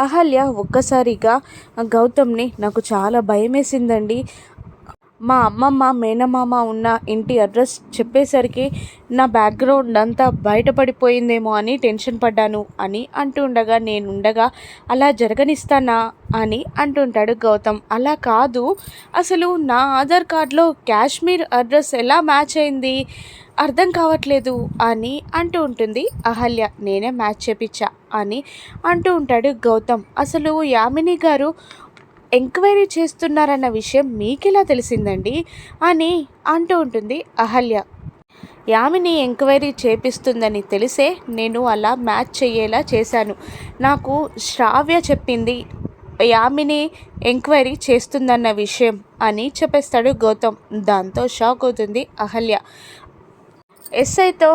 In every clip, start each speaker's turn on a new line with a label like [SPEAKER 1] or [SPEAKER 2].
[SPEAKER 1] అహల్య ఒక్కసారిగా గౌతమ్ని నాకు చాలా భయమేసిందండి. మా అమ్మమ్మ మేనమామ ఉన్న ఇంటి అడ్రస్ చెప్పేసరికి నా బ్యాక్గ్రౌండ్ అంతా బయటపడిపోయిందేమో అని టెన్షన్ పడ్డాను అని అంటుండగా నేనుండగా అలా జరగనిస్తానా అని అంటుంటాడు గౌతమ్. అలా కాదు అసలు నా ఆధార్ కార్డులో కాశ్మీర్ అడ్రస్ ఎలా మ్యాచ్ అయింది? అర్థం కావట్లేదు అని అంటూ ఉంటుంది. అహల్య నేనే మ్యాచ్ చేపించా అని అంటూ ఉంటాడు గౌతమ్. అసలు యామిని గారు ఎంక్వైరీ చేస్తున్నారన్న విషయం మీకెలా తెలిసిందండి అని అంటూ ఉంటుంది అహల్య. యామిని ఎంక్వైరీ చేపిస్తుందని తెలిసే నేను అలా మ్యాచ్ చేయేలా చేశాను. నాకు శ్రావ్య చెప్పింది యామిని ఎంక్వైరీ చేస్తుందన్న విషయం అని చెప్పేస్తాడు గౌతమ్. దాంతో షాక్ అవుతుంది అహల్య. ఎస్ఐతో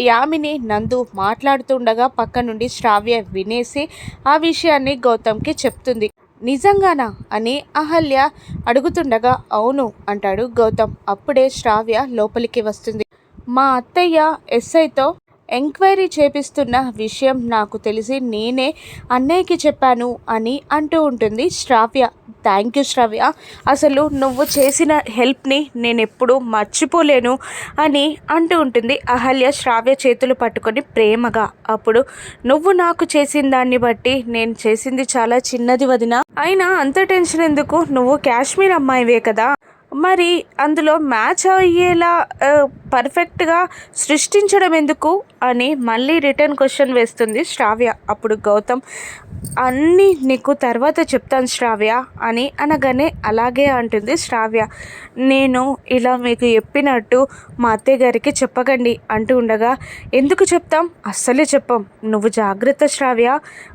[SPEAKER 1] యామిని నందు మాట్లాడుతుండగా పక్క నుండి శ్రావ్య వినేసి ఆ విషయాన్ని గౌతమ్కి చెప్తుంది. నిజంగానా? అని అహల్య అడుగుతుండగా అవును అంటాడు గౌతమ్. అప్పుడే శ్రావ్య లోపలికి వస్తుంది. మా అత్తయ్య ఎస్ఐతో ఎంక్వైరీ చేపిస్తున్న విషయం నాకు తెలిసి నేనే అన్నయ్యకి చెప్పాను అని అంటూ ఉంటుంది శ్రావ్య. థ్యాంక్ యూ శ్రావ్య. అసలు నువ్వు చేసిన హెల్ప్ని నేను ఎప్పుడూ మర్చిపోలేను అని అంటూ ఉంటుంది అహల్య శ్రావ్య చేతులు పట్టుకొని ప్రేమగా. అప్పుడు నువ్వు నాకు చేసిన దాన్ని బట్టి నేను చేసింది చాలా చిన్నది వదిన. అయినా అంత టెన్షన్ ఎందుకు? నువ్వు కాశ్మీర్ అమ్మాయివే కదా. మరి అందులో మ్యాచ్ అయ్యేలా పర్ఫెక్ట్గా సృష్టించడం ఎందుకు అని మళ్ళీ రిటర్న్ క్వశ్చన్ వేస్తుంది శ్రావ్య. అప్పుడు గౌతమ్ అన్నీ నీకు తర్వాత చెప్తాను శ్రావ్య అని అనగానే అలాగే అంటుంది శ్రావ్య. నేను ఇలా మీకు చెప్పినట్టు మా అత్తయ్య గారికి చెప్పకండి అంటూ ఉండగా ఎందుకు చెప్తాం? అస్సలే చెప్పం. నువ్వు జాగ్రత్త శ్రావ్య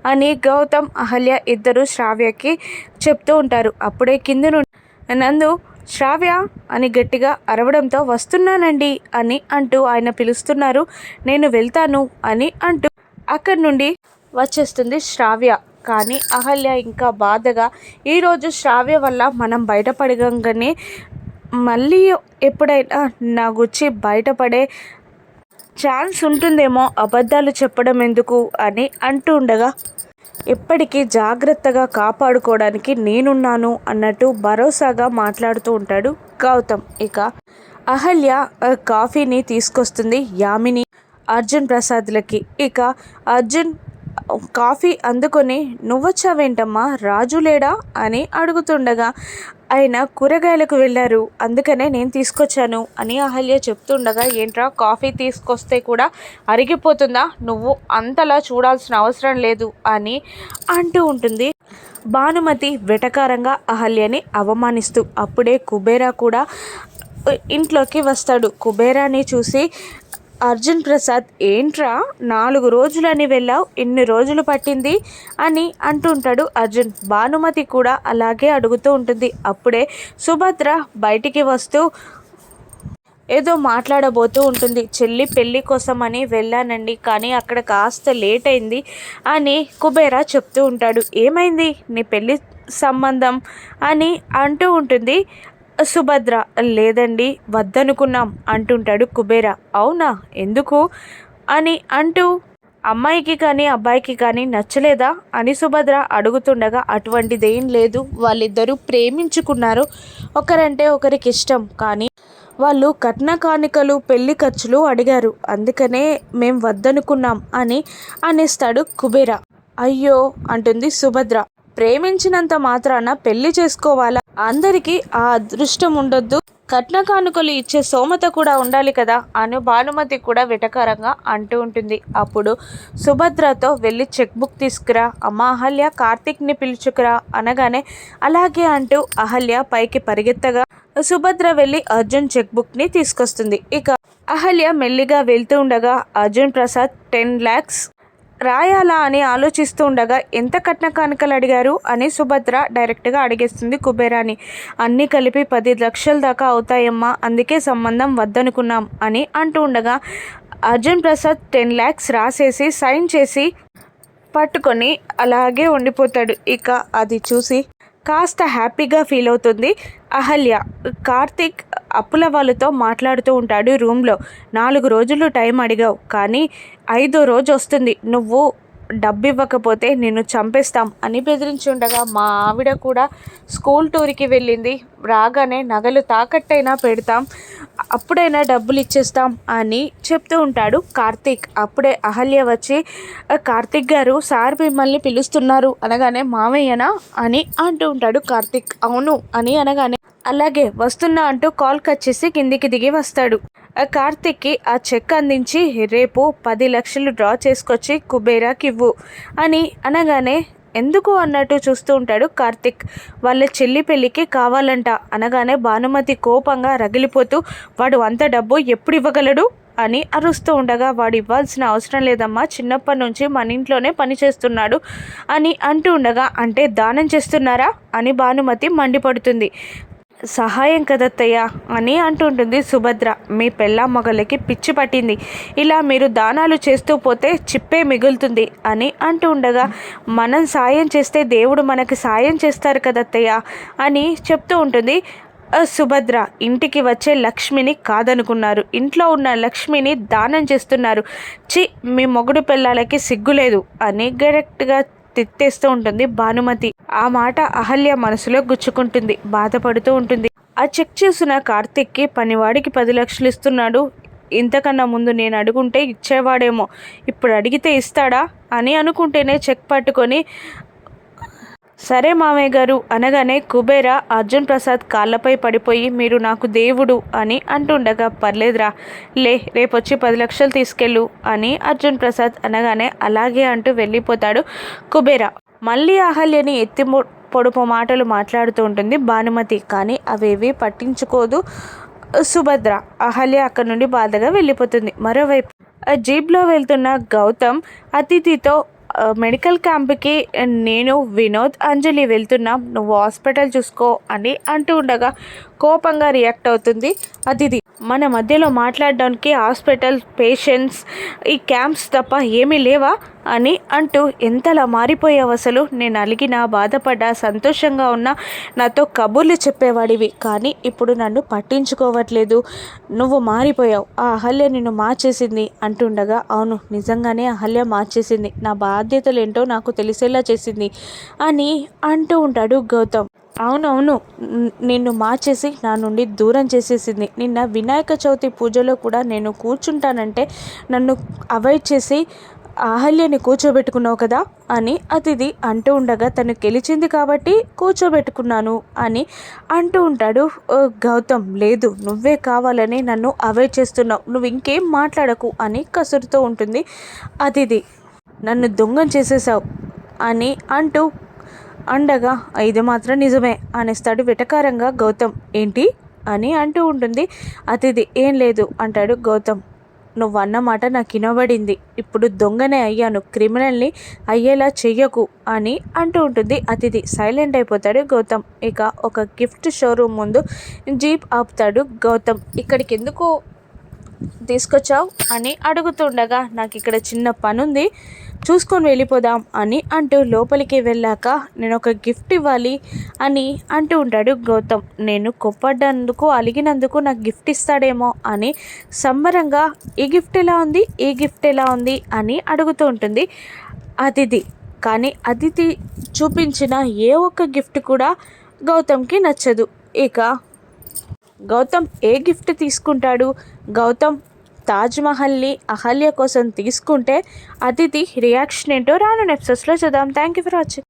[SPEAKER 1] అని గౌతమ్ అహల్య ఇద్దరు శ్రావ్యకి చెప్తూ ఉంటారు. అప్పుడే కింద నుండి నందు శ్రావ్య అని గట్టిగా అరవడంతో వస్తున్నానండి అని అంటూ ఆయన పిలుస్తున్నారు. నేను వెళ్తాను అని అంటూ అక్కడి నుండి వచ్చేస్తుంది శ్రావ్య. కానీ అహల్య ఇంకా బాధగా ఈరోజు శ్రావ్య వల్ల మనం బయటపడగానే మళ్ళీ ఎప్పుడైనా నా గుచ్చి బయటపడే ఛాన్స్ ఉంటుందేమో అబద్ధాలు చెప్పడం ఎందుకు అని అంటూ ఉండగా ఎప్పటికీ జాగ్రత్తగా కాపాడుకోవడానికి నేనున్నాను అన్నట్టు భరోసాగా మాట్లాడుతూ ఉంటాడు గౌతమ్. ఇక అహల్య కాఫీని తీసుకొస్తుంది యామిని అర్జున్ ప్రసాద్లకి. ఇక అర్జున్ కాఫీ అందుకొని నువ్వొచ్చావేంటమ్మా? రాజు లేడా? అని అడుగుతుండగా ఆయన కూరగాయలకు వెళ్ళారు. అందుకనే నేను తీసుకొచ్చాను అని అహల్య చెప్తుండగా ఏంట్రా? కాఫీ తీసుకొస్తే కూడా అరిగిపోతుందా? నువ్వు అంతలా చూడాల్సిన అవసరం లేదు అని అంటూ ఉంటుంది. భానుమతి వెటకారంగా అహల్యని అవమానిస్తూ అప్పుడే కుబేరా కూడా ఇంట్లోకి వస్తాడు. కుబేరాని చూసి అర్జున్ ప్రసాద్ ఏంట్రా నాలుగు రోజులని వెళ్ళావు ఇన్ని రోజులు పట్టింది? అని అంటుంటాడు అర్జున్. భానుమతి కూడా అలాగే అడుగుతూ ఉంటుంది. అప్పుడే సుభద్ర బయటికి వస్తూ ఏదో మాట్లాడబోతూ ఉంటుంది. చెల్లి పెళ్ళి కోసమని వెళ్ళానండి కానీ అక్కడ కాస్త లేట్ అయింది అని కుబేరా చెప్తూ ఉంటాడు. ఏమైంది? నీ పెళ్ళి సంబంధం? అని అంటూ ఉంటుంది సుభద్ర లేదండి వద్దనుకున్నాం అంటుంటాడు కుబేర. అవునా? ఎందుకు? అని అంటూ అమ్మాయికి కానీ అబ్బాయికి కానీ నచ్చలేదా? అని సుభద్ర అడుగుతుండగా అటువంటిదేం లేదు. వాళ్ళిద్దరూ ప్రేమించుకున్నారు. ఒకరంటే ఒకరికి ఇష్టం. కానీ వాళ్ళు కట్న కానుకలు పెళ్ళి ఖర్చులు అడిగారు. అందుకనే మేం వద్దనుకున్నాం అని అనేస్తాడు కుబేర. అయ్యో అంటుంది సుభద్ర. ప్రేమించినంత మాత్రాన పెళ్ళి చేసుకోవాలా? అందరికీ ఆ అదృష్టం ఉండొద్దు. కట్న కానుకలు ఇచ్చే సోమత కూడా ఉండాలి కదా అని భానుమతి కూడా వెటకారంగా అంటూ ఉంటుంది. అప్పుడు సుభద్రతో వెళ్ళి చెక్ బుక్ తీసుకురా. అమ్మ అహల్య కార్తిక్ని పిలుచుకురా అనగానే అలాగే అంటూ అహల్య పైకి పరిగెత్తగా సుభద్ర వెళ్ళి అర్జున్ చెక్ బుక్ని తీసుకొస్తుంది. ఇక అహల్య మెల్లిగా వెళ్తూ ఉండగా అర్జున్ ప్రసాద్ టెన్ ల్యాక్స్ రాయాలా అని ఆలోచిస్తూ ఉండగా ఎంత కట్న కానుకలు అడిగారు? అని సుభద్ర డైరెక్ట్గా అడిగేస్తుంది కుబేరాని. అన్నీ కలిపి పది లక్షల దాకా అవుతాయమ్మా అందుకే సంబంధం వద్దనుకున్నాం అని అంటూ ఉండగా అర్జున్ ప్రసాద్ టెన్ ల్యాక్స్ రాసేసి సైన్ చేసి పట్టుకొని అలాగే ఉండిపోతాడు. ఇక అది చూసి కాస్త హ్యాపీగా ఫీల్ అవుతుంది. అహల్య కార్తిక్ అప్పుల వాళ్ళతో మాట్లాడుతూ ఉంటాడు రూమ్లో. నాలుగు రోజులు టైం అడిగావు కానీ ఐదో రోజు వస్తుంది. నువ్వు డబ్బు ఇవ్వకపోతే నిన్ను చంపేస్తాం అని బెదిరించి ఉండగా మా ఆవిడ కూడా స్కూల్ టూర్కి వెళ్ళింది. రాగానే నగలు తాకట్టైనా పెడతాం. అప్పుడైనా డబ్బులు ఇచ్చేస్తాం అని చెప్తూ ఉంటాడు కార్తీక్. అప్పుడే అహల్య వచ్చి కార్తీక్ గారు సార్ మిమ్మల్ని పిలుస్తున్నారు అనగానే మామయ్యనా అని అంటూ ఉంటాడు కార్తీక్. అవును అని అనగానే అలాగే వస్తున్నా అంటూ కాల్ కట్ చేసి కిందికి దిగి వస్తాడు. కార్తిక్కి ఆ చెక్ అందించి రేపు పది లక్షలు డ్రా చేసుకొచ్చి కుబేరాకి ఇవ్వు అని అనగానే ఎందుకు అన్నట్టు చూస్తూ ఉంటాడు కార్తిక్. వాళ్ళ చెల్లి పెళ్ళికి కావాలంట అనగానే భానుమతి కోపంగా రగిలిపోతూ వాడు అంత డబ్బు ఎప్పుడు ఇవ్వగలడు? అని అరుస్తూ ఉండగా వాడు ఇవ్వాల్సిన అవసరం లేదమ్మా చిన్నప్పటి నుంచి మన ఇంట్లోనే పని చేస్తున్నాడు అని అంటూ ఉండగా అంటే దానం చేస్తున్నారా? అని భానుమతి మండిపడుతుంది. సహాయం కదత్తయ్యా అని అంటుంటుంది సుభద్ర. మీ పెళ్ళ మొగలకి పిచ్చి పట్టింది. ఇలా మీరు దానాలు చేస్తూ పోతే చిప్పే మిగులుతుంది అని అంటూ ఉండగా మనం సాయం చేస్తే దేవుడు మనకి సాయం చేస్తారు కదత్తయ్యా అని చెప్తూ ఉంటుంది. సుభద్ర ఇంటికి వచ్చే లక్ష్మిని కాదనుకున్నారు. ఇంట్లో ఉన్న లక్ష్మిని దానం చేస్తున్నారు. చి మీ మొగుడు పిల్లలకి సిగ్గులేదు అని డైరెక్ట్గా తిట్టేస్తూ ఉంటుంది భానుమతి. ఆ మాట అహల్య మనసులో గుచ్చుకుంటుంది బాధపడుతూ ఉంటుంది. ఆ చెక్ చేసిన కార్తిక్కి పనివాడికి పది లక్షలు ఇస్తున్నాడు. ఇంతకన్నా ముందు నేను అడుగుంటే ఇచ్చేవాడేమో ఇప్పుడు అడిగితే ఇస్తాడా అని అనుకుంటేనే చెక్ పట్టుకొని సరే మామయ్య గారు అనగానే కుబేర అర్జున్ ప్రసాద్ కాళ్ళపై పడిపోయి మీరు నాకు దేవుడు అని అంటుండగా పర్లేదురా లే రేపొచ్చి పది లక్షలు తీసుకెళ్ళు అని అర్జున్ ప్రసాద్ అనగానే అలాగే అంటూ వెళ్ళిపోతాడు కుబేర. మళ్ళీ అహల్యని ఎత్తి పొడుపు మాటలు మాట్లాడుతూ ఉంటుంది భానుమతి కానీ అవేవి పట్టించుకోదు సుభద్ర. అహల్య అక్కడి నుండి బాధగా వెళ్ళిపోతుంది. మరోవైపు జీప్లో వెళ్తున్న గౌతమ్ అతిథితో మెడికల్ క్యాంప్కి నేను వినోద్ అంజలి వెళ్తున్నాం. నువ్వు హాస్పిటల్ చూసుకో అని అంటూ ఉండగా కోపంగా రియాక్ట్ అవుతుంది అతిథి. మన మధ్యలో మాట్లాడడానికి హాస్పిటల్ పేషెంట్స్ ఈ క్యాంప్స్ తప్ప ఏమీ లేవా? అని అంటూ ఎంతలా మారిపోయావు అసలు? నేను అలిగినా బాధపడ్డా సంతోషంగా ఉన్నా నాతో కబుర్లు చెప్పేవాడివి. కానీ ఇప్పుడు నన్ను పట్టించుకోవట్లేదు. నువ్వు మారిపోయావు. ఆ అహల్య నిన్ను మార్చేసింది అంటుండగా అవును నిజంగానే అహల్య మార్చేసింది. నా బాధ్యతలు ఏంటో నాకు తెలిసేలా చేసింది అని అంటూ ఉంటాడు గౌతమ్. అవునవును. నిన్ను మార్చేసి నా నుండి దూరం చేసేసింది. నిన్న వినాయక చవితి పూజలో కూడా నేను కూర్చుంటానంటే నన్ను అవాయిడ్ చేసి అహల్యని కూర్చోబెట్టుకున్నావు కదా అని అతిథి అంటూ ఉండగా తను గెలిచింది కాబట్టి కూర్చోబెట్టుకున్నాను అని అంటూ ఉంటాడు. గౌతమ్ లేదు నువ్వే కావాలని నన్ను అవాయిడ్ చేస్తున్నావు. నువ్వు ఇంకేం మాట్లాడకు అని కసురుతూ ఉంటుంది అతిథి. నన్ను దొంగం చేసేసావు అని అంటూ అండగా ఇది మాత్రం నిజమే అనేస్తాడు వెటకారంగా గౌతమ్. ఏంటి? అని అంటూ ఉంటుంది. అతిథి ఏం లేదు అంటాడు గౌతమ్. నువ్వు అన్నమాట నాకు వినబడింది. ఇప్పుడు దొంగనే అయ్యాను. క్రిమినల్ని అయ్యేలా చెయ్యకు అని అంటూ ఉంటుంది అతిథి. సైలెంట్ అయిపోతాడు గౌతమ్. ఇక ఒక గిఫ్ట్ షోరూమ్ ముందు జీప్ ఆపుతాడు గౌతమ్. ఇక్కడికి ఎందుకు తీసుకొచ్చావు అని అడుగుతుండగా నాకు ఇక్కడ చిన్న పనుంది. చూసుకొని వెళ్ళిపోదాం అని అంటూ లోపలికి వెళ్ళాక నేను ఒక గిఫ్ట్ ఇవ్వాలి అని అంటూ ఉంటాడు గౌతమ్. నేను కొప్పడ్డందుకు అలిగినందుకు నాకు గిఫ్ట్ ఇస్తాడేమో అని సంబరంగా ఈ గిఫ్ట్ ఎలా ఉంది? ఈ గిఫ్ట్ ఎలా ఉంది? అని అడుగుతూ ఉంటుంది అతిథి. కానీ అతిథి చూపించిన ఏ ఒక్క గిఫ్ట్ కూడా గౌతమ్కి నచ్చదు. ఇక గౌతమ్ ఏ గిఫ్ట్ తీసుకుంటాడు? గౌతమ్ తాజ్మహల్ని అహల్య కోసం తీసుకుంటే అతిథి రియాక్షన్ ఏంటో రాను నెప్సెస్లో చూద్దాం. Thank you for watching